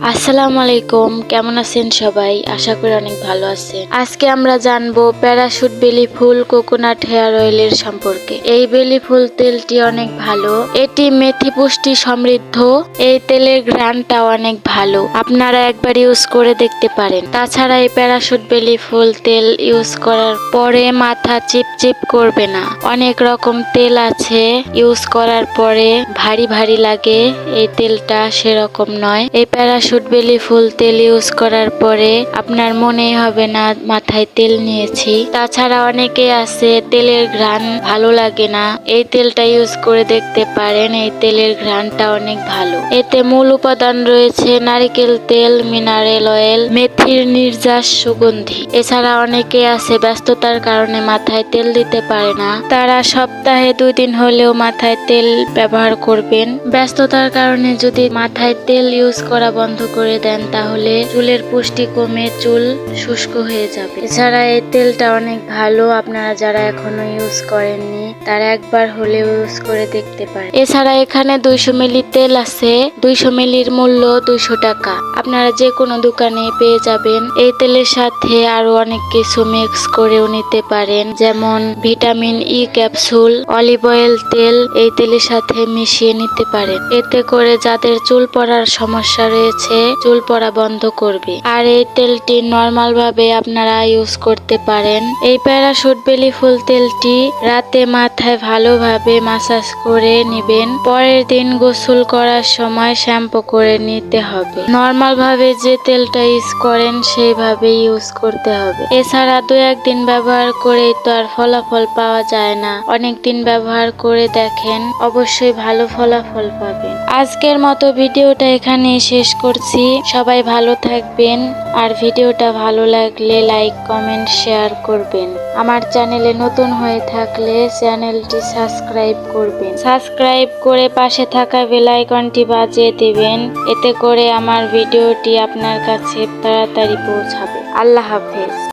আসসালামু আলাইকুম কেমন আছেন সবাই? আশা করি অনেক ভালো আছেন। আজকে আমরা জানব প্যারাশুট বেলি ফুল কোকোনাট হেয়ার অয়েলের সম্পর্কে। এই বেলি ফুল তেলটি অনেক ভালো। এটি মেথি পুষ্টি সমৃদ্ধ। এই তেলের ঘ্রাণটা অনেক ভালো। আপনারা একবার ইউজ করে দেখতে পারেন। তাছাড়া এই প্যারাশুট বেলি ফুল তেল ইউজ করার পরে মাথা চিপচিপ করবে না। অনেক রকম তেল আছে। ইউজ করার পরে ভারী ভারী লাগে। এই তেলটা সেরকম নয়। এই প্যারাশুট বেলি ফুল তেল ইউজ করার পরে আপনার মনেই হবে না, মাথায় তেল নিয়েছি। তাছাড়া অনেকে আছে, তেলের ঘ্রাণ ভালো লাগে না। এই তেলটা ইউজ করে দেখতে পারেন, এই তেলের ঘ্রাণটা অনেক ভালো। এতে মূল উপাদান রয়েছে নারিকেল তেল, মিনারেল অয়েল, মেথির নির্যাস সুগন্ধি। এছাড়া অনেকে আছে, ব্যস্ততার কারণে মাথায় তেল দিতে পারে না। তারা সপ্তাহে দুই দিন হলেও মাথায় তেল ব্যবহার করবেন। ব্যস্ততার কারণে যদি মাথায় তেল ইউজ করা বন্ধ করে দেন, তাহলে চুলের পুষ্টি কমে চুল শুষ্ক হয়ে যাবে। এছাড়া এই তেলটা অনেক ভালো, আপনারা যারা এখনও ইউজ করেননি, তারা একবার হলেও ইউজ করে দেখতে পারেন। এছাড়া এখানে দুইশো মিলি তেল আছে, দুইশো মিলির মূল্য দুইশো টাকা। আপনারা যে কোনো দোকানে পেয়ে যাবেন। এই তেলের সাথে আরও অনেক কিছু মিক্স করেও নিতে পারেন, যেমন vitamin E capsule olive oil তেল, এই তেলের সাথে মিশিয়ে নিতে পারেন। এতে করে যাদের চুল পড়ার সমস্যা রয়েছে চুল পড়া বন্ধ করবে। আর এই তেলটি নর্মাল ভাবে আপনারা ইউজ করতে পারেন। এই প্যারাশুট বেলি ফুল তেলটি রাতে মাথায় ভালোভাবে মাসাজ করে নেবেন। পরের দিন গোসল করার সময় শ্যাম্পু করে নিতে হবে। নর্মাল ভাবে যে তেলটা ইউজ করেন, সেইভাবে ইউজ করতে হবে। এছাড়া দু একদিন ব্যবহার করেই তো আর ফলাফল পাওয়া যায় না। অনেক দিন ব্যবহার করে দেখেন, অবশ্যই ভালো ফলাফল পাবেন। আজকের মতো ভিডিওটা এখানে শেষ করছি সবাই ভালো থাকবেন। আর ভিডিওটা ভালো লাগলে লাইক কমেন্ট শেয়ার করবেন। আমার চ্যানেলে নতুন হয়ে থাকলে চ্যানেলটি সাবস্ক্রাইব করবেন। সাবস্ক্রাইব করে পাশে থাকা বেল আইকনটি বাজিয়ে দেবেন। এতে করে আমার ভিডিওটি আপনার কাছে তাড়াতাড়ি পৌঁছাবে। আল্লাহ হাফেজ।